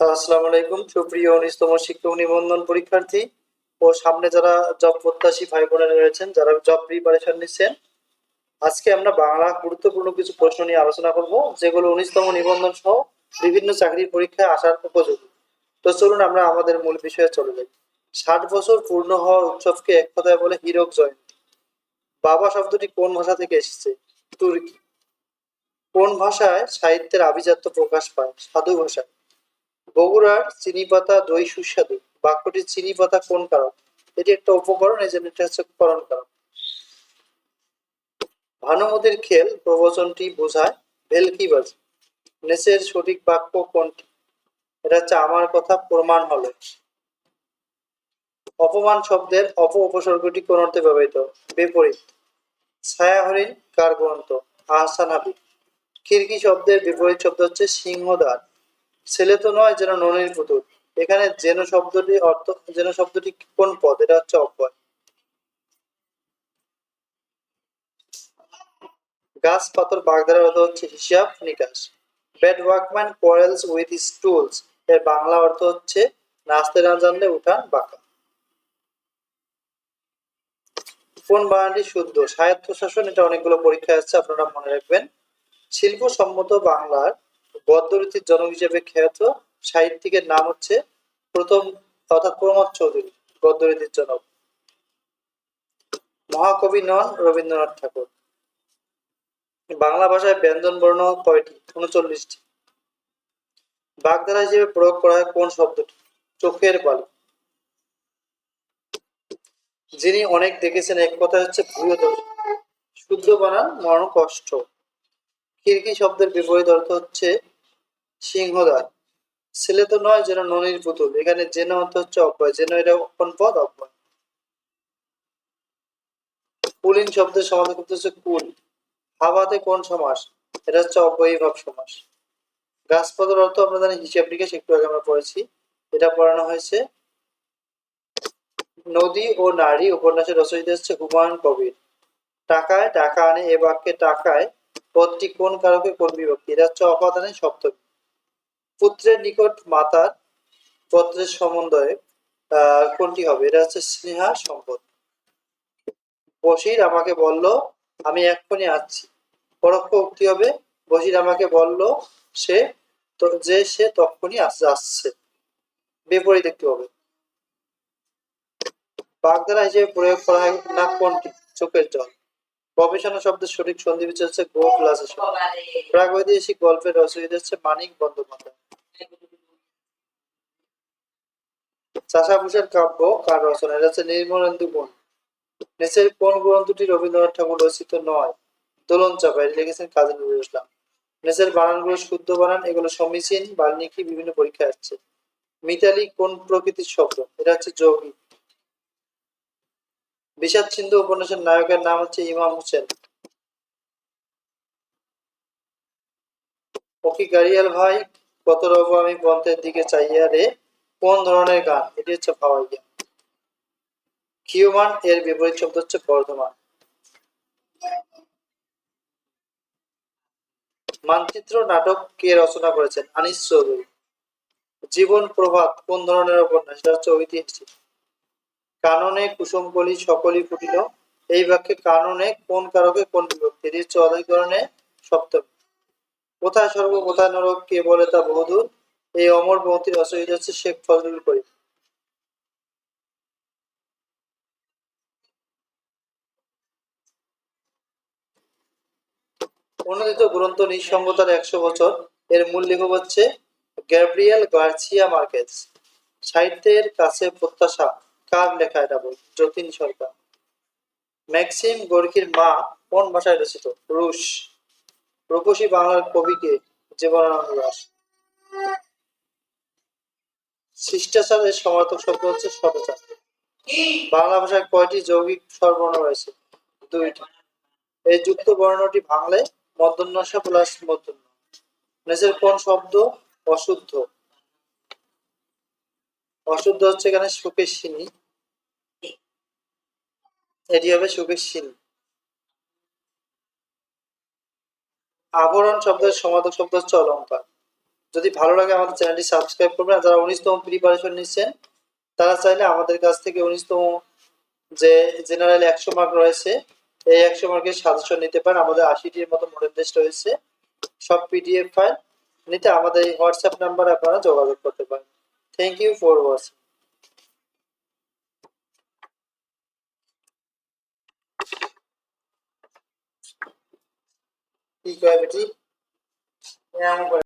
আসসালামু আলাইকুম। সুপ্রিয় উনিশতম শিক্ষক নিবন্ধন পরীক্ষার্থী ও সামনে যারা জব প্রত্যাশী ভাই বোনেরা রয়েছেন, যারা জব প্রিপারেশন নিচ্ছেন, আজকে আমরা বাংলা গুরুত্বপূর্ণ কিছু প্রশ্ন নিয়ে আলোচনা করব, যেগুলো উনিশতম নিবন্ধন সহ বিভিন্ন চাকরির পরীক্ষায় আসার উপযোগী। তো চলুন আমরা আমাদের মূল বিষয়ে চলে যাই। ষাট বছর পূর্ণ হওয়ার উৎসবকে এক কথায় বলে হীরক জয়ন্তী। বাবা শব্দটি কোন ভাষা থেকে এসেছে? তুর্কি। কোন ভাষায় সাহিত্যের আভিজাত্য প্রকাশ পায়? সাধু ভাষায়। বগুড়ার চিনি পাতা দই সুস্বাদু। বাক্যটি চিনি পাতা কোন কারণ? এটি একটা উপকরণ, এই জন্য এটা হচ্ছে করণ কারণ। ভানুমতির খেল প্রবচনটি বোঝায় ভেলকিবাজ নেচের সঠিক বাক্য কোনটি? এটা হচ্ছে আমার কথা, প্রমাণ হলো। অপমান শব্দের অপ উপসর্গটি কোন অর্থে ব্যবহৃত? বিপরীত। ছায়া হরিণ কার গ্রন্থ? আহসান হাবিব। খিড়কি শব্দের বিপরীত শব্দ হচ্ছে সিংহদ্বার। ছেলে তো নয়, যেন ননির পুতুল। এখানে যেন শব্দটি অর্থ, যেন শব্দটি কোন পদ? এটা হচ্ছে অব্যয় গাছ, পাথর বাগধারার অর্থ হচ্ছে হিসাব, নিকাশ। Bad workman quarrels with his tools এর বাংলা অর্থ হচ্ছে, নাচতে না জানলে উঠান বাঁকা। কোন বানানটি শুদ্ধ? স্বায়ত্ত শাসন এটা অনেকগুলো পরীক্ষায় আসছে, আপনারা মনে রাখবেন। শিল্প সম্মত বাংলার গদ্যরীতির জনক হিসেবে খ্যাত সাহিত্যিকের নাম হচ্ছে প্রথম অর্থাৎ প্রমোদ চৌধুরী গদ্যরীতির জনক। মহাকবি নন রবীন্দ্রনাথ ঠাকুর। বাংলা ভাষায় ব্যঞ্জন বর্ণ কয়টি? উনচল্লিশটি। বাগধারা হিসেবে প্রয়োগ করা হয় কোন শব্দটি? চোখের বালি। যিনি অনেক দেখেছেন এক কথা হচ্ছে ভূয়দর্শী শুদ্ধ বানান মরণ কষ্ট খিড়কি শব্দের বিপরীত অর্থ হচ্ছে সিংহদ্বার ছেলে তো নয় যেন ননির পুতুল। এখানে যেন হচ্ছে অব্যয়, যেন এটা কোন পদ অব্যয়। কুলীন শব্দের সমাধান করতে হচ্ছে কুল। হাওয়াতে কোন সমাস? এটা হচ্ছে অব্যয়ী ভাব সমাস। গাছপাতার অর্থ আমরা জানি হিসাব নিকাশ, একটু আগে আমরা পড়েছি। এটা পড়ানো হয়েছে। নদী ও নারী উপন্যাসের রচয়িতা হচ্ছে হুমায়ুন কবির। টাকায় টাকা আনে, এ বাক্যে টাকায় পদটি কোন কারকে কোন বিভক্তি? এটা হচ্ছে অপাদানে সপ্তমী। পুত্রের নিকট মাতার, পত্রের সমন্বয়ে কোনটি হবে? এটা হচ্ছে স্নেহা সম্পদ। বসির আমাকে বলল, আমি এক্ষুনি আসছি। পরোক্ষ উক্তি হবে বসির আমাকে বলল, সে যে সে তখনই আসছে। বিপরীত একটি হবে। বাগধারা হিসেবে প্রয়োগ করা হয় না কোনটি? চোখের জল। গবেষণা শব্দের সঠিক সন্ধি বিচ্ছেদ হচ্ছে গো প্লাস প্রাগৈতিহাসিক গল্পের রচয়িতা হচ্ছে মানিক বন্দ্যোপাধ্যায়। চাষাভূষের কাব্য কার রচনা এটা হচ্ছে নির্মলেন্দু গুণ নিচের কোন গ্রন্থটি রবীন্দ্রনাথ ঠাকুর রচিত নয়? দোলন চাপা এটি লিখেছেন কাজী নজরুল ইসলাম। নিচের বানানগুলো শুদ্ধ বানান, এগুলো সমীচীন, বাল্মীকি বিভিন্ন পরীক্ষায় আসছে। মিতালি কোন প্রকৃতির শব্দ? এটা হচ্ছে যৌগিক। বিষাদ সিন্ধু উপন্যাসের নায়কের নাম হচ্ছে ইমাম হোসেন। ওকি গাড়িয়াল ভাই, কত রব আমি পন্থের দিকে চাইয়া রে কোন ধরনের গান? এটি হচ্ছে ভাওয়াইয়া হিউম্যান এর বিপরীত শব্দ হচ্ছে বর্ধমান। মানচিত্র নাটক কে রচনা করেছেন? আনিস চৌধুরী। জীবন প্রভাত কোন ধরনের উপন্যাস? এটা হচ্ছে ঐতিহাসিক। কাননে কুসুমকলি সকলই ফুটিল। এই বাক্যে কাননে কোন কারকে কোন বিভক্তি? এটি হচ্ছে অধিকরণে সপ্তমী। কোথায় স্বর্গ কোথায় নরক কে বলে তা বহুদূর? এই অমর বহতির রচয়িতা হচ্ছে শেখ ফজলুল করিম অনুদিত গ্রন্থ নিঃসঙ্গতার একশো বছর। এর মূল লেখক হচ্ছে গ্যাব্রিয়েল গার্সিয়া মার্কেজ। সাহিত্যের কাছে প্রত্যাশা, কার লেখা এটা বই যতীন সরকার। ম্যাক্সিম গোর্কির মা কোন ভাষায় রচিত? রুশ। রূপসী বাংলার কবিকে জীবনানন্দ দাস। শিষ্টাচারের সমর্থক শব্দ হচ্ছে সদাচার বাংলা ভাষায় কয়টি যৌগিক স্বরবর্ণ রয়েছে? দুইটি। এই যুক্ত বর্ণটি বাংলায় মধ্যন্যসা প্লাস মধ্যন্য নিচের কোন শব্দ অশুদ্ধ? অশুদ্ধ হচ্ছে এখানে সুখের সিনি। এটি হবে সুখের সিনি। আবরণ শব্দের সমাধক শব্দ হচ্ছে অলঙ্কার যদি ভালো লাগে আমাদের চ্যানেলটি সাবস্ক্রাইব করবেন যারা উনিশতম প্রিপারেশন নিচ্ছেন তারা চাইলে আমাদের কাছ থেকে উনিশতম যে জেনারেল একশো মার্ক রয়েছে এই একশো মার্কের সাজেশন নিতে পারেন। আমাদের আশিটির মতো মডেল টেস্ট রয়েছে। সব পিডিএফ ফাইল নিতে আমাদের এই হোয়াটসঅ্যাপ নাম্বারে আপনারা যোগাযোগ করতে পারেন। থ্যাংক ইউ ফর ওয়াচিং কি কয় বেটি? হ্যাঁ,